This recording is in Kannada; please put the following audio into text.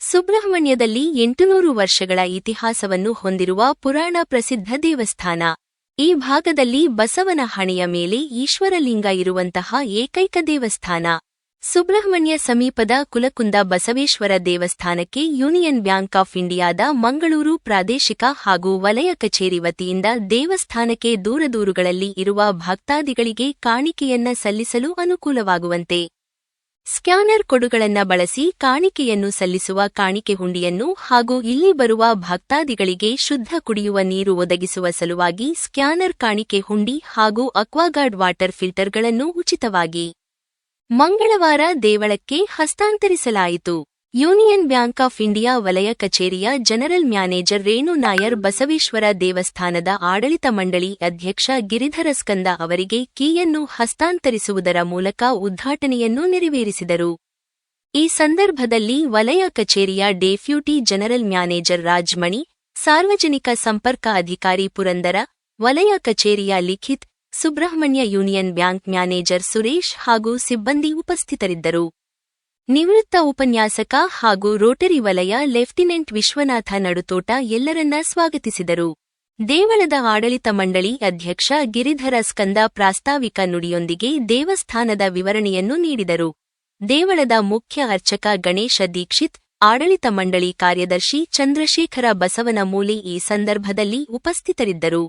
ಸುಬ್ರಹ್ಮಣ್ಯದಲ್ಲಿ ಎಂಟುನೂರು ವರ್ಷಗಳ ಇತಿಹಾಸವನ್ನು ಹೊಂದಿರುವ ಪುರಾಣ ಪ್ರಸಿದ್ಧ ದೇವಸ್ಥಾನ. ಈ ಭಾಗದಲ್ಲಿ ಬಸವನ ಹಣೆಯ ಮೇಲೆ ಈಶ್ವರಲಿಂಗ ಇರುವಂತಹ ಏಕೈಕ ದೇವಸ್ಥಾನ. ಸುಬ್ರಹ್ಮಣ್ಯ ಸಮೀಪದ ಕುಲಕುಂದ ಬಸವೇಶ್ವರ ದೇವಸ್ಥಾನಕ್ಕೆ ಯೂನಿಯನ್ ಬ್ಯಾಂಕ್ ಆಫ್ ಇಂಡಿಯಾದ ಮಂಗಳೂರು ಪ್ರಾದೇಶಿಕ ಹಾಗೂ ವಲಯ ಕಚೇರಿ ವತಿಯಿಂದ ದೇವಸ್ಥಾನಕ್ಕೆ ದೂರದೂರುಗಳಲ್ಲಿ ಇರುವ ಭಕ್ತಾದಿಗಳಿಗೆ ಕಾಣಿಕೆಯನ್ನ ಸಲ್ಲಿಸಲು ಅನುಕೂಲವಾಗುವಂತೆ. ಸ್ಕ್ಯಾನರ್ ಕೊಡುಗಳನ್ನ ಬಳಸಿ ಕಾಣಿಕೆಯನ್ನು ಸಲ್ಲಿಸುವ ಕಾಣಿಕೆ ಹುಂಡಿಯನ್ನು ಹಾಗೂ ಇಲ್ಲಿ ಬರುವ ಭಕ್ತಾದಿಗಳಿಗೆ ಶುದ್ಧ ಕುಡಿಯುವ ನೀರು ಒದಗಿಸುವ ಸಲುವಾಗಿ ಸ್ಕ್ಯಾನರ್ ಕಾಣಿಕೆ ಹುಂಡಿ ಹಾಗೂ ಅಕ್ವಾಗಾರ್ಡ್ ವಾಟರ್ ಫಿಲ್ಟರ್ಗಳನ್ನು ಉಚಿತವಾಗಿ ಮಂಗಳವಾರ ದೇವಳಕ್ಕೆ ಹಸ್ತಾಂತರಿಸಲಾಯಿತು. ಯೂನಿಯನ್ ಬ್ಯಾಂಕ್ ಆಫ್ ಇಂಡಿಯಾ ವಲಯ ಕಚೇರಿಯ ಜನರಲ್ ಮ್ಯಾನೇಜರ್ ರೇಣು ನಾಯರ್ ಬಸವೇಶ್ವರ ದೇವಸ್ಥಾನದ ಆಡಳಿತ ಮಂಡಳಿ ಅಧ್ಯಕ್ಷ ಗಿರಿಧರ ಸ್ಕಂದ ಅವರಿಗೆ ಕೀಯನ್ನು ಹಸ್ತಾಂತರಿಸುವುದರ ಮೂಲಕ ಉದ್ಘಾಟನೆಯನ್ನು ನೆರವೇರಿಸಿದರು. ಈ ಸಂದರ್ಭದಲ್ಲಿ ವಲಯ ಕಚೇರಿಯ ಡೆಪ್ಯೂಟಿ ಜನರಲ್ ಮ್ಯಾನೇಜರ್ ರಾಜ್ಮಣಿ, ಸಾರ್ವಜನಿಕ ಸಂಪರ್ಕ ಅಧಿಕಾರಿ ಪುರಂದರ, ವಲಯ ಕಚೇರಿಯ Likhith, Subrahmanya union bank manager Suresh ಹಾಗೂ ಸಿಬ್ಬಂದಿ ಉಪಸ್ಥಿತರಿದ್ದರು. ನಿವೃತ್ತ ಉಪನ್ಯಾಸಕ ಹಾಗೂ ರೋಟರಿ ವಲಯ ಲೆಫ್ಟಿನೆಂಟ್ ವಿಶ್ವನಾಥ ನಡುತೋಟ ಎಲ್ಲರನ್ನ ಸ್ವಾಗತಿಸಿದರು. ದೇವಳದ ಆಡಳಿತ ಮಂಡಳಿ ಅಧ್ಯಕ್ಷ ಗಿರಿಧರ ಸ್ಕಂದ ಪ್ರಾಸ್ತಾವಿಕ ನುಡಿಯೊಂದಿಗೆ ದೇವಸ್ಥಾನದ ವಿವರಣೆಯನ್ನು ನೀಡಿದರು. ದೇವಳದ ಮುಖ್ಯ ಅರ್ಚಕ ಗಣೇಶ ದೀಕ್ಷಿತ್, ಆಡಳಿತ ಮಂಡಳಿ ಕಾರ್ಯದರ್ಶಿ ಚಂದ್ರಶೇಖರ ಬಸವನಮೂಲಿ ಈ ಸಂದರ್ಭದಲ್ಲಿ ಉಪಸ್ಥಿತರಿದ್ದರು.